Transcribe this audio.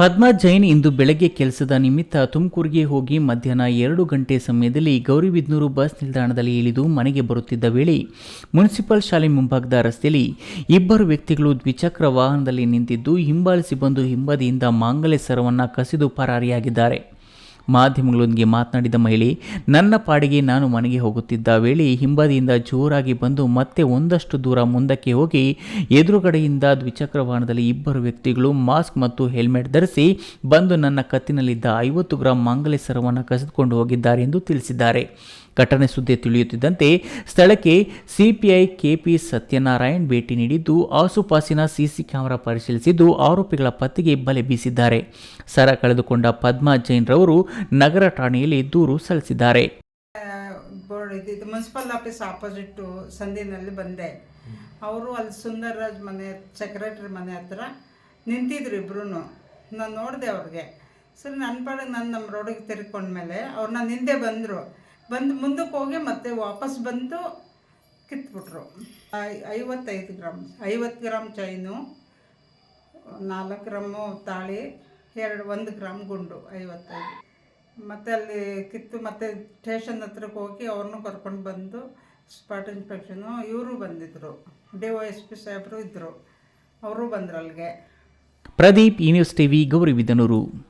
ಪದ್ಮಾ ಜೈನ್ ಇಂದು ಬೆಳಗ್ಗೆ ಕೆಲಸದ ನಿಮಿತ್ತ ತುಮಕೂರಿಗೆ ಹೋಗಿ ಮಧ್ಯಾಹ್ನ ಎರಡು ಗಂಟೆ ಸಮಯದಲ್ಲಿ ಗೌರಿಬಿದ್ನೂರು ಬಸ್ ನಿಲ್ದಾಣದಲ್ಲಿ ಇಳಿದು ಮನೆಗೆ ಬರುತ್ತಿದ್ದ ವೇಳೆ ಮುನ್ಸಿಪಲ್ ಶಾಲೆ ಮುಂಭಾಗದ ರಸ್ತೆಯಲ್ಲಿ ಇಬ್ಬರು ವ್ಯಕ್ತಿಗಳು ದ್ವಿಚಕ್ರ ವಾಹನದಲ್ಲಿ ನಿಂತಿದ್ದು ಹಿಂಬಾಲಿಸಿ ಬಂದು ಹಿಂಬದಿಯಿಂದ ಮಾಂಗಲ್ಯ ಸರವನ್ನು ಕಸಿದು ಪರಾರಿಯಾಗಿದ್ದಾರೆ. ಮಾಧ್ಯಮಗಳೊಂದಿಗೆ ಮಾತನಾಡಿದ ಮಹಿಳೆ, ನನ್ನ ಪಾಡಿಗೆ ನಾನು ಮನೆಗೆ ಹೋಗುತ್ತಿದ್ದ ವೇಳೆ ಹಿಂಬದಿಯಿಂದ ಜೋರಾಗಿ ಬಂದು ಮತ್ತೆ ಒಂದಷ್ಟು ದೂರ ಮುಂದಕ್ಕೆ ಹೋಗಿ ಎದುರುಗಡೆಯಿಂದ ದ್ವಿಚಕ್ರ ವಾಹನದಲ್ಲಿ ಇಬ್ಬರು ವ್ಯಕ್ತಿಗಳು ಮಾಸ್ಕ್ ಮತ್ತು ಹೆಲ್ಮೆಟ್ ಧರಿಸಿ ಬಂದು ನನ್ನ ಕತ್ತಿನಲ್ಲಿದ್ದ ಐವತ್ತು ಗ್ರಾಂ ಮಾಂಗಲ್ಯ ಸರವನ್ನು ಕಸಿದುಕೊಂಡು ಹೋಗಿದ್ದಾರೆ ಎಂದು ತಿಳಿಸಿದ್ದಾರೆ. ಘಟನೆ ಸುದ್ದಿ ತಿಳಿಯುತ್ತಿದ್ದಂತೆ ಸ್ಥಳಕ್ಕೆ ಸಿಪಿಐ ಕೆಪಿ ಸತ್ಯನಾರಾಯಣ್ ಭೇಟಿ ನೀಡಿದ್ದು, ಆಸುಪಾಸಿನ ಸಿಸಿ ಕ್ಯಾಮೆರಾ ಪರಿಶೀಲಿಸಿದ್ದು ಆರೋಪಿಗಳ ಪತ್ತೆಗೆ ಬಲೆ ಬೀಸಿದ್ದಾರೆ. ಸರ ಕಳೆದುಕೊಂಡ ಪದ್ಮಾ ಜೈನ್ ರವರು ನಗರ ಠಾಣೆಯಲ್ಲಿ ದೂರು ಸಲ್ಲಿಸಿದ್ದಾರೆ. ಮುನ್ಸಿಪಲ್ ಆಫೀಸ್ ಆಪೋಸಿಟ್ ಸಂದಿನಲ್ಲಿ ಬಂದೆ. ಅವರು ಅಲ್ಲಿ ಸುಂದರ್ರಾಜ್ ಮನೆ ಸೆಕ್ರೆಟ್ರಿ ಮನೆ ಹತ್ರ ನಿಂತಿದ್ರು ಇಬ್ರು ನಾನು ನೋಡಿದೆ ಅವ್ರಿಗೆ. ಸರಿ ನನ್ನ ಪಾಡಿಗೆ ನಾನು ನಮ್ಮ ರೋಡಿಗೆ ತಿರ್ಕೊಂಡ್ಮೇಲೆ ಅವ್ರು ನನ್ನ ಹಿಂದೆ ಬಂದರು. ಬಂದು ಮುಂದಕ್ಕೆ ಹೋಗಿ ಮತ್ತೆ ವಾಪಸ್ ಬಂದು ಕಿತ್ಬಿಟ್ರು. ಐವತ್ತೈದು ಗ್ರಾಮ್, ಐವತ್ತು ಗ್ರಾಮ್ ಚೈನು, ನಾಲ್ಕು ಗ್ರಾಮು ತಾಳಿ, ಎರಡು, ಒಂದು ಗ್ರಾಮ್ ಗುಂಡು, ಐವತ್ತೈದು. ಮತ್ತು ಅಲ್ಲಿ ಕಿತ್ತು ಮತ್ತು ಸ್ಟೇಷನ್ ಹತ್ರಕ್ಕೆ ಹೋಗಿ ಅವ್ರನ್ನೂ ಕರ್ಕೊಂಡು ಬಂದು ಸ್ಪಾಟ್ ಇನ್ಸ್ಪೆಕ್ಷನು ಇವರು ಬಂದಿದ್ದರು ಡಿ ಒ ಎಸ್ ಪಿ ಸಾಹೇಬರು ಇದ್ದರು ಅವರು ಬಂದರು ಅಲ್ಲಿಗೆ. ಪ್ರದೀಪ್ ಈ ನ್ಯೂಸ್ ಟಿವಿ ಗೌರಿಬಿದನೂರು